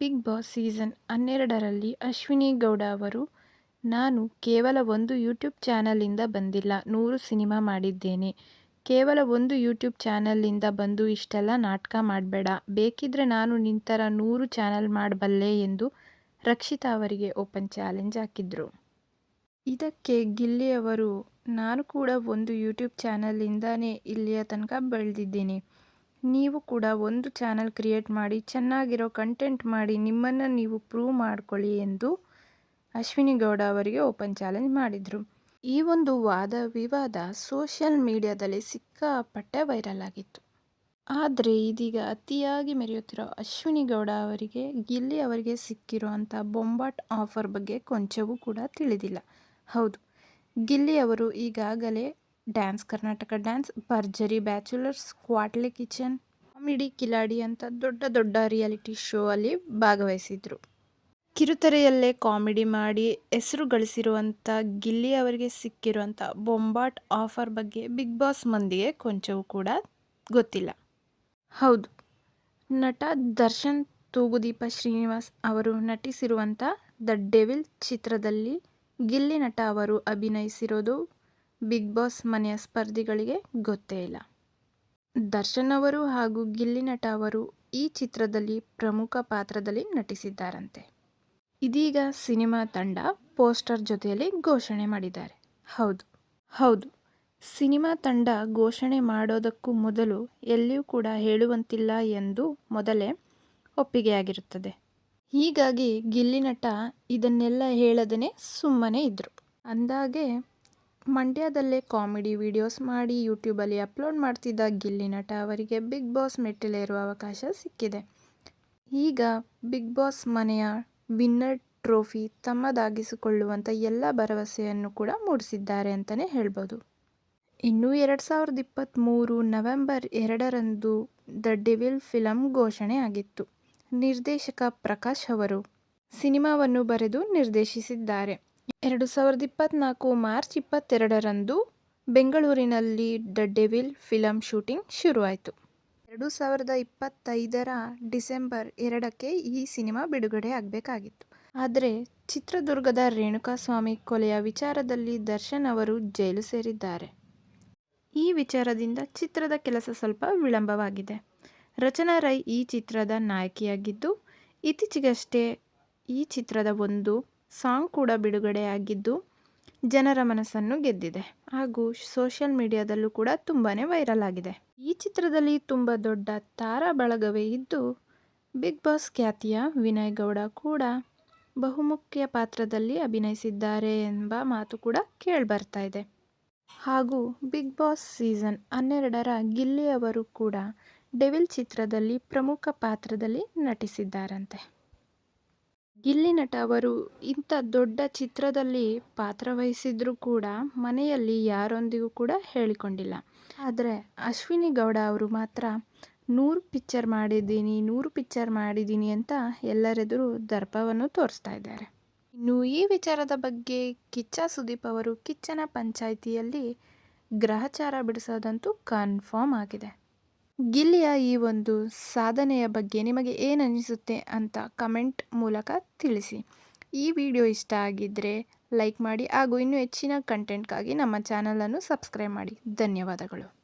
Big boss season ಹನ್ನೆರಡರಲ್ಲಿ ಅಶ್ವಿನಿ ಗೌಡ ಅವರು, ನಾನು ಕೇವಲ ಒಂದು ಯೂಟ್ಯೂಬ್ ಚಾನಲಿಂದ ಬಂದಿಲ್ಲ, ನೂರು ಸಿನಿಮಾ ಮಾಡಿದ್ದೇನೆ. ಕೇವಲ ಒಂದು ಯೂಟ್ಯೂಬ್ ಚಾನಲಿಂದ ಬಂದು ಇಷ್ಟೆಲ್ಲ ನಾಟಕ ಮಾಡಬೇಡ. ಬೇಕಿದ್ರೆ ನಾನು ನಿಂತರ ನೂರು ಚಾನಲ್ ಮಾಡಬಲ್ಲೆ ಎಂದು ರಕ್ಷಿತಾ ಅವರಿಗೆ ಓಪನ್ ಚಾಲೆಂಜ್ ಹಾಕಿದ್ರು. ಇದಕ್ಕೆ ಗಿಲ್ಲಿ ಅವರು ನಾನು ಕೂಡ ಒಂದು ಯೂಟ್ಯೂಬ್ ಚಾನಲಿಂದಾನೇ ಇಲ್ಲಿಯ ತನಕ ಬೆಳೆದಿದ್ದೀನಿ. ನೀವು ಕೂಡ ಒಂದು ಚಾನಲ್ ಕ್ರಿಯೇಟ್ ಮಾಡಿ, ಚೆನ್ನಾಗಿರೋ ಕಂಟೆಂಟ್ ಮಾಡಿ ನಿಮ್ಮನ್ನು ನೀವು ಪ್ರೂವ್ ಮಾಡ್ಕೊಳ್ಳಿ ಎಂದು ಅಶ್ವಿನಿ ಗೌಡ ಅವರಿಗೆ ಓಪನ್ ಚಾಲೆಂಜ್ ಮಾಡಿದರು. ಈ ಒಂದು ವಾದ ವಿವಾದ ಸೋಷಿಯಲ್ ಮೀಡಿಯಾದಲ್ಲಿ ಸಿಕ್ಕಾಪಟ್ಟೆ ವೈರಲ್ ಆಗಿತ್ತು. ಆದರೆ ಇದೀಗ ಅತಿಯಾಗಿ ಮೆರೆಯುತ್ತಿರೋ ಅಶ್ವಿನಿ ಗೌಡ ಅವರಿಗೆ ಗಿಲ್ಲಿ ಅವರಿಗೆ ಸಿಕ್ಕಿರೋ ಅಂಥ ಬೊಂಬಾಟ್ ಆಫರ್ ಬಗ್ಗೆ ಕೊಂಚವೂ ಕೂಡ ತಿಳಿದಿಲ್ಲ. ಹೌದು, ಗಿಲ್ಲಿ ಅವರು ಈಗಾಗಲೇ dance, Karnataka dance, Bharjari, bachelors, Quatle kitchen, comedy, Kiladi ಅಂತ ದೊಡ್ಡ ದೊಡ್ಡ ರಿಯಾಲಿಟಿ ಶೋ ಅಲ್ಲಿ ಭಾಗವಹಿಸಿದ್ರು. ಕಿರುತೆರೆಯಲ್ಲೇ ಕಾಮಿಡಿ ಮಾಡಿ ಹೆಸರು ಗಳಿಸಿರುವಂಥ ಗಿಲ್ಲಿ ಅವರಿಗೆ ಸಿಕ್ಕಿರುವಂಥ ಬೊಂಬಾಟ್ ಆಫರ್ ಬಗ್ಗೆ ಬಿಗ್ ಬಾಸ್ ಮಂದಿಗೆ ಕೊಂಚವೂ ಕೂಡ ಗೊತ್ತಿಲ್ಲ. ಹೌದು, ನಟ ದರ್ಶನ್ ತೂಗುದೀಪ ಶ್ರೀನಿವಾಸ್ ಅವರು ನಟಿಸಿರುವಂಥ ದ ಡೆವಿಲ್ ಚಿತ್ರದಲ್ಲಿ ಗಿಲ್ಲಿ ನಟ ಅವರು ಅಭಿನಯಿಸಿರೋದು ಬಿಗ್ ಬಾಸ್ ಮನೆಯ ಸ್ಪರ್ಧಿಗಳಿಗೆ ಗೊತ್ತೇ ಇಲ್ಲ. ದರ್ಶನ್ ಅವರು ಹಾಗೂ ಗಿಲ್ಲಿ ನಟ ಅವರು ಈ ಚಿತ್ರದಲ್ಲಿ ಪ್ರಮುಖ ಪಾತ್ರದಲ್ಲಿ ನಟಿಸಿದ್ದಾರಂತೆ. ಇದೀಗ ಸಿನಿಮಾ ತಂಡ ಪೋಸ್ಟರ್ ಜೊತೆಯಲ್ಲಿ ಘೋಷಣೆ ಮಾಡಿದ್ದಾರೆ. ಹೌದು ಹೌದು. ಸಿನಿಮಾ ತಂಡ ಘೋಷಣೆ ಮಾಡೋದಕ್ಕೂ ಮೊದಲು ಎಲ್ಲಿಯೂ ಕೂಡ ಹೇಳುವಂತಿಲ್ಲ ಎಂದು ಮೊದಲೇ ಒಪ್ಪಿಗೆಯಾಗಿರುತ್ತದೆ. ಹೀಗಾಗಿ ಗಿಲ್ಲಿ ನಟ ಇದನ್ನೆಲ್ಲ ಹೇಳದೇ ಸುಮ್ಮನೆ ಇದ್ದರು ಅಂದಾಗೆ ಮಂಡ್ಯದಲ್ಲೇ ಕಾಮಿಡಿ ವಿಡಿಯೋಸ್ ಮಾಡಿ ಯೂಟ್ಯೂಬಲ್ಲಿ ಅಪ್ಲೋಡ್ ಮಾಡ್ತಿದ್ದ ಗಿಲ್ಲಿ ನಟ ಅವರಿಗೆ ಬಿಗ್ ಬಾಸ್ ಮೆಟ್ಟಿಲೇರುವ ಅವಕಾಶ ಸಿಕ್ಕಿದೆ. ಈಗ ಬಿಗ್ ಬಾಸ್ ಮನೆಯ ವಿನ್ನರ್ ಟ್ರೋಫಿ ತಮ್ಮದಾಗಿಸಿಕೊಳ್ಳುವಂಥ ಎಲ್ಲ ಭರವಸೆಯನ್ನು ಕೂಡ ಮೂಡಿಸಿದ್ದಾರೆ ಅಂತಲೇ ಹೇಳ್ಬೋದು. ಇನ್ನು ಎರಡು ಸಾವಿರದ ಇಪ್ಪತ್ತ್ಮೂರು ನವೆಂಬರ್ ಎರಡರಂದು ದ ಡೆವಿಲ್ ಫಿಲಂ ಘೋಷಣೆ ಆಗಿತ್ತು. ನಿರ್ದೇಶಕ ಪ್ರಕಾಶ್ ಅವರು ಸಿನಿಮಾವನ್ನು ಬರೆದು ನಿರ್ದೇಶಿಸಿದ್ದಾರೆ. ಎರಡು ಸಾವಿರದ ಇಪ್ಪತ್ತ್ನಾಲ್ಕು ಮಾರ್ಚ್ ಇಪ್ಪತ್ತೆರಡರಂದು ಬೆಂಗಳೂರಿನಲ್ಲಿ ದ ಡೆವಿಲ್ ಫಿಲಂ ಶೂಟಿಂಗ್ ಶುರುವಾಯಿತು. ಎರಡು ಸಾವಿರದ ಇಪ್ಪತ್ತೈದರ ಡಿಸೆಂಬರ್ ಎರಡಕ್ಕೆ ಈ ಸಿನಿಮಾ ಬಿಡುಗಡೆ ಆಗಬೇಕಾಗಿತ್ತು ಆದರೆ ಚಿತ್ರದುರ್ಗದ ರೇಣುಕಾಸ್ವಾಮಿ ಕೊಲೆಯ ವಿಚಾರದಲ್ಲಿ ದರ್ಶನ್ ಅವರು ಜೈಲು ಸೇರಿದ್ದಾರೆ. ಈ ವಿಚಾರದಿಂದ ಚಿತ್ರದ ಕೆಲಸ ಸ್ವಲ್ಪ ವಿಳಂಬವಾಗಿದೆ. ರಚನಾ ರೈ ಈ ಚಿತ್ರದ ನಾಯಕಿಯಾಗಿದ್ದು, ಇತ್ತೀಚೆಗಷ್ಟೇ ಈ ಚಿತ್ರದ ಒಂದು ಸಾಂಗ್ ಕೂಡ ಬಿಡುಗಡೆಯಾಗಿದ್ದು ಜನರ ಮನಸ್ಸನ್ನು ಗೆದ್ದಿದೆ. ಹಾಗೂ ಸೋಷಿಯಲ್ ಮೀಡಿಯಾದಲ್ಲೂ ಕೂಡ ತುಂಬಾ ವೈರಲ್ ಆಗಿದೆ. ಈ ಚಿತ್ರದಲ್ಲಿ ತುಂಬ ದೊಡ್ಡ ತಾರಾ ಬಳಗವೇ ಇದ್ದು, ಬಿಗ್ ಬಾಸ್ ಖ್ಯಾತಿಯ ವಿನಯ್ ಗೌಡ ಕೂಡ ಬಹುಮುಖ್ಯ ಪಾತ್ರದಲ್ಲಿ ಅಭಿನಯಿಸಿದ್ದಾರೆ ಎಂಬ ಮಾತು ಕೂಡ ಕೇಳಿಬರ್ತಾ ಇದೆ. ಹಾಗೂ ಬಿಗ್ ಬಾಸ್ ಸೀಸನ್ ಹನ್ನೆರಡರ ಗಿಲ್ಲಿ ಅವರು ಕೂಡ ಡೆವಿಲ್ ಚಿತ್ರದಲ್ಲಿ ಪ್ರಮುಖ ಪಾತ್ರದಲ್ಲಿ ನಟಿಸಿದ್ದಾರಂತೆ. ಗಿಲ್ಲಿ ನಟ ಅವರು ಇಂಥ ದೊಡ್ಡ ಚಿತ್ರದಲ್ಲಿ ಪಾತ್ರವಹಿಸಿದರೂ ಕೂಡ ಮನೆಯಲ್ಲಿ ಯಾರೊಂದಿಗೂ ಕೂಡ ಹೇಳಿಕೊಂಡಿಲ್ಲ. ಆದರೆ ಅಶ್ವಿನಿ ಗೌಡ ಅವರು ಮಾತ್ರ ನೂರು ಪಿಕ್ಚರ್ ಮಾಡಿದ್ದೀನಿ, ನೂರು ಪಿಕ್ಚರ್ ಮಾಡಿದ್ದೀನಿ ಅಂತ ಎಲ್ಲರೆದುರು ದರ್ಪವನ್ನು ತೋರಿಸ್ತಾ ಇದ್ದಾರೆ. ಇನ್ನು ಈ ವಿಚಾರದ ಬಗ್ಗೆ ಕಿಚ್ಚ ಸುದೀಪ್ ಅವರು ಕಿಚ್ಚನ ಪಂಚಾಯಿತಿಯಲ್ಲಿ ಗ್ರಹಚಾರ ಬಿಡಿಸೋದಂತೂ ಕನ್ಫರ್ಮ್ ಆಗಿದೆ. ಗಿಲ್ಲಿಯ ಈ ಒಂದು ಸಾಧನೆಯ ಬಗ್ಗೆ ನಿಮಗೆ ಏನು ಅಂತ ಕಮೆಂಟ್ ಮೂಲಕ ತಿಳಿಸಿ. ಈ ವಿಡಿಯೋ ಇಷ್ಟ ಆಗಿದ್ದರೆ ಲೈಕ್ ಮಾಡಿ ಹಾಗೂ ಇನ್ನೂ ಹೆಚ್ಚಿನ ಕಂಟೆಂಟ್ಗಾಗಿ ನಮ್ಮ ಚಾನಲನ್ನು ಸಬ್ಸ್ಕ್ರೈಬ್ ಮಾಡಿ. ಧನ್ಯವಾದಗಳು.